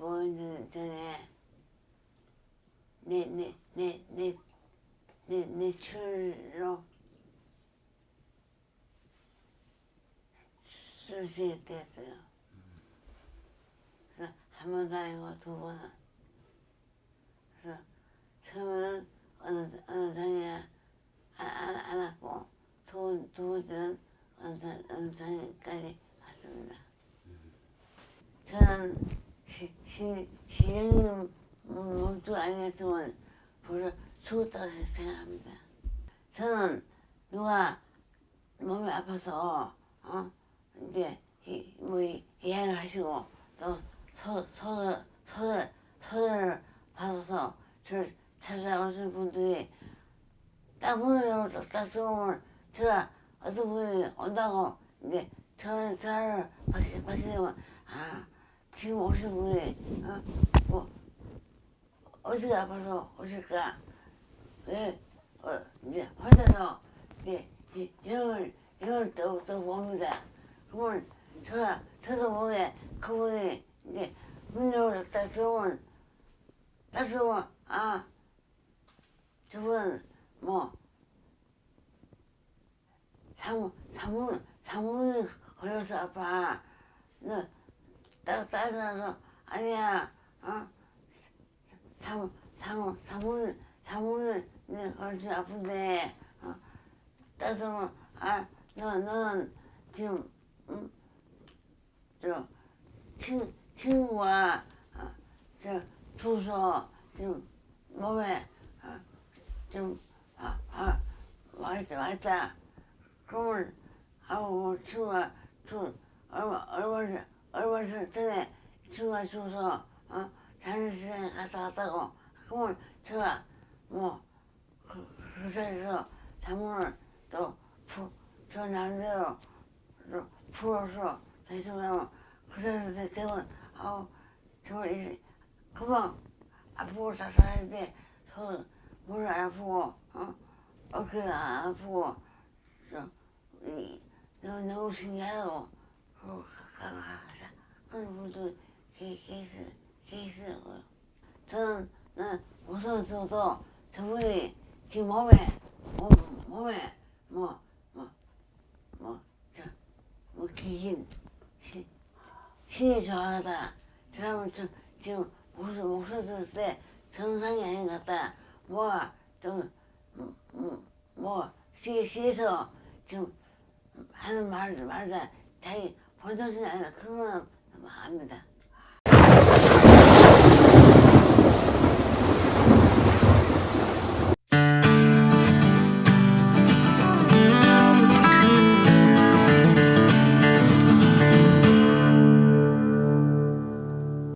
전- 전에 내 내 내 내 내 내 출로 쓸수 있겠어요. 그래서 한 번도 아니고 두 번은 그래서 처음에는 어느 어느 장에 안, 안, 안 왔고 두, 번- 두 번째는 어느, 장- 어느 장에까지 왔습니다. 저는 시, 시, 시장님 몸도 아니었으면 벌써 죽었다고 생각합니다. 저는 누가 몸이 아파서 어 이제 이, 뭐 이- 이양을 하시고 소를 받아서 저를 찾아오신 분들이 딱 문을 딱 들어오면 제가 어떤 분이 온다고 이제 저 저를 받게 받게 되면 아 지금 오신 분이 어, 뭐 어디가 아파서 오실까? 왜 어, 이제 혼자서 이제 이- 영을 영을 또, 또 봅니다. 그러면 제가 저도 모르게 그분이 이제 문 열고 딱 들어오면 딱 들어오면 아 저분 뭐 사무 사무 사무이 걸려서 아파. 너딱 따져서 아니야 어? 사무 사무 사무 사무이 네 걸려서 아픈데 어? 따져면 아너 너는 지금 음, 저 친, 친구가 어, 저 주서 지금 몸에 어, 좀 아, 아, 왔다 왔다. 그러면 하고 친구가 주 얼마 얼마 전- 얼마 전- 전에 친구가 주서 어 자연시장에 갔다 왔다고. 그러면 제가 뭐 그 그 자리에서 자문을 또저 나름대로 또 풀어서 가면 그 자리에서 되면 아우 정말 이제 금방 아프고 저 머리 안 아프고 어 어깨가 안 아프고 저 이 너무 너무 신기하다고. 그 그런 분도 계계있 계있어요. 저는 난 웃어줘도 저분이 지금 몸에 몸 몸에 뭐 뭐 뭐저뭐 기긴 신 신이 좋아하다. 저는 저 지금 목소리 들을 때 정상이 아닌 것 같다. 뭐가 좀뭐 시에 시에서 지금 하는 말 말다 자기 본정신이 아니라 그거는 합니다.